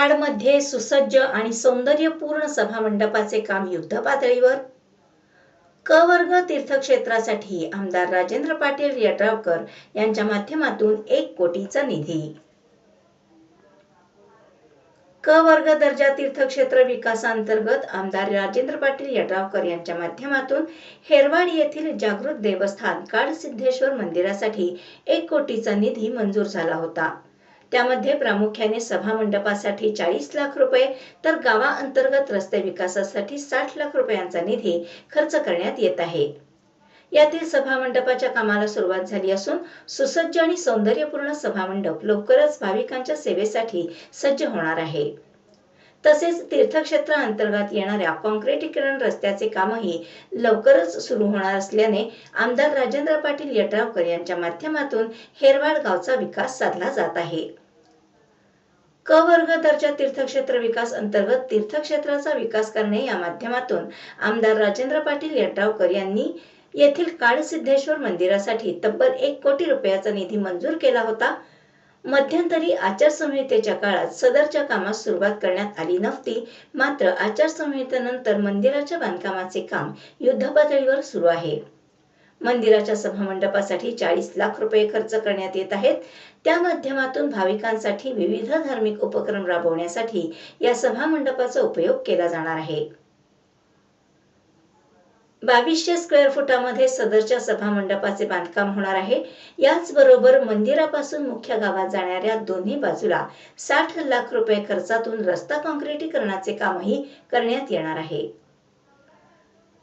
हेरवाडमध्ये सुसज्ज आणि सौंदर्यपूर्ण सभामंडपाचे काम युद्धपातळीवर क वर्ग तीर्थक्षेत्रासाठी आमदार राजेंद्र पाटील यड्रावकर यांच्या माध्यमातून एक कोटीचा निधी. क वर्ग दर्जा तीर्थक्षेत्र विकासांतर्गत आमदार राजेंद्र पाटील यड्रावकर यांच्या माध्यमातून हेरवाड येथील जागृत देवस्थान काळसिद्धेश्वर मंदिरासाठी एक कोटीचा निधी मंजूर झाला होता. त्यामध्ये प्रामुख्याने सभामंडपासाठी चाळीस लाख रुपये तर गावाअंतर्गत रस्ते विकासासाठी साठ लाख रुपयांचा निधी खर्च करण्यात येत आहे. यातील सभामंडपाच्या कामाला सुरुवात झाली असून सुसज्ज आणि सौंदर्यपूर्ण सभामंडप लवकरच भाविकांच्या सेवेसाठी सज्ज होणार आहे. तसेच तीर्थक्षेत्राअंतर्गत येणाऱ्या कॉन्क्रिटीकरण रस्त्याचे कामही लवकरच सुरू होणार असल्याने आमदार राजेंद्र पाटील यड्रावकर यांच्या माध्यमातून हेरवाड गावचा विकास साधला जात आहे. क वर्ग दर्जा तीर्थक्षेत्र विकास अंतर्गत तीर्थक्षेत्राचा विकास करणे या माध्यमातून आमदार राजेंद्र पाटील यड्रावकर यांनी येथील काळसिद्धेश्वर मंदिरासाठी तब्बल एक कोटी रुपयाचा निधी मंजूर केला होता. मध्यंतरी आचारसंहितेच्या काळात सदरच्या कामास सुरुवात करण्यात आली नव्हती. मात्र आचारसंहितेनंतर मंदिराच्या बांधकामाचे काम युद्धपातळीवर सुरू आहे. मंदिराच्या सभामंडपासाठी चाळीस लाख रुपये खर्च करण्यात येत आहेत. त्या माध्यमातून भाविकांसाठी विविध धार्मिक उपक्रम राबवण्यासाठी या सभामंडपाचा उपयोग केला जाणार आहे. बावीसशे स्क्वेअर फुटामध्ये सदरच्या सभामंडपाचे बांधकाम होणार आहे. याचबरोबर मंदिरापासून मुख्य गावात जाणाऱ्या दोन्ही बाजूला साठ लाख रुपये खर्चातून रस्ता काँक्रिटीकरणाचे कामही करण्यात येणार आहे.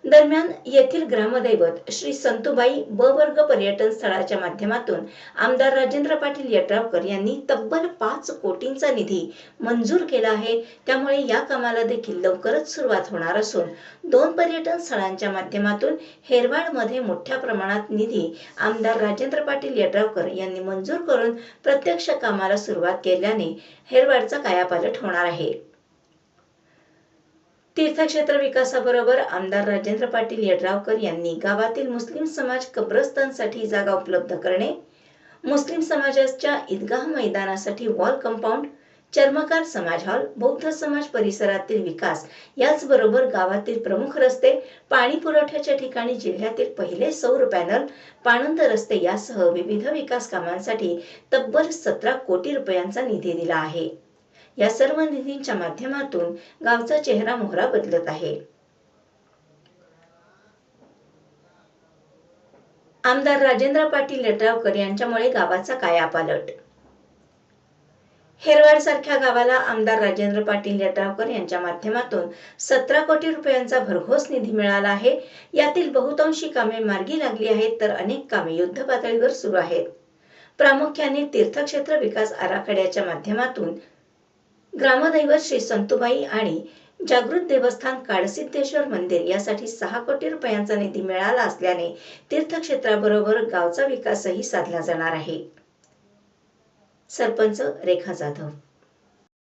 दरम्यान येथील ग्रामदैवत श्री संतुबाई ब वर्ग पर्यटन स्थळाच्या माध्यमातून आमदार राजेंद्र पाटील यड्रावकर यांनी तब्बल पाच कोटींचा निधी मंजूर केला आहे. त्यामुळे या कामाला देखील लवकरच सुरुवात होणार असून दोन पर्यटन स्थळांच्या माध्यमातून हेरवाडमध्ये मोठ्या प्रमाणात निधी आमदार राजेंद्र पाटील यड्रावकर यांनी मंजूर करून प्रत्यक्ष कामाला सुरुवात केल्याने हेरवाडचा कायापालट होणार आहे. तीर्थक्षेत्र विकासाबरोबर आमदार राजेंद्र पाटील यड्रावकर यांनी गावातील मुस्लिम समाज कब्रस्तानसाठी जागा उपलब्ध करणे मुस्लिम समाजाच्या ईदगाह मैदानासाठी वॉल कंपाऊंड चर्मकार समाज हॉल बौद्ध समाज परिसरातील विकास याचबरोबर गावातील प्रमुख रस्ते पाणी पुरवठ्याच्या ठिकाणी जिल्ह्यातील पहिले सौर पॅनल पाणंद रस्ते यासह विविध विकास कामांसाठी तब्बल सतरा कोटी रुपयांचा निधी दिला आहे. या सर्व निधींच्या माध्यमातून गावचा चेहरा मोहरा बदलत आहे. आमदार राजेंद्र पाटील लटावकर यांच्यामुळे गावाचा कायापालट हेरवाड सारख्या गावाला आमदार राजेंद्र पाटील यड्रावकर यांच्या माध्यमातून सतरा कोटी रुपयांचा भरघोस निधी मिळाला आहे. यातील बहुतांशी कामे मार्गी लागली आहेत तर अनेक कामे युद्ध पातळीवर सुरू आहेत. प्रामुख्याने तीर्थक्षेत्र विकास आराखड्याच्या माध्यमातून ग्रामदैवत श्री संतुबाई आणि जागृत देवस्थान काळसिद्धेश्वर मंदिर यासाठी सहा कोटी रुपयांचा निधी मिळाला असल्याने तीर्थक्षेत्राबरोबर गावचा विकासही साधला जाणार आहे. सरपंच रेखा जाधव.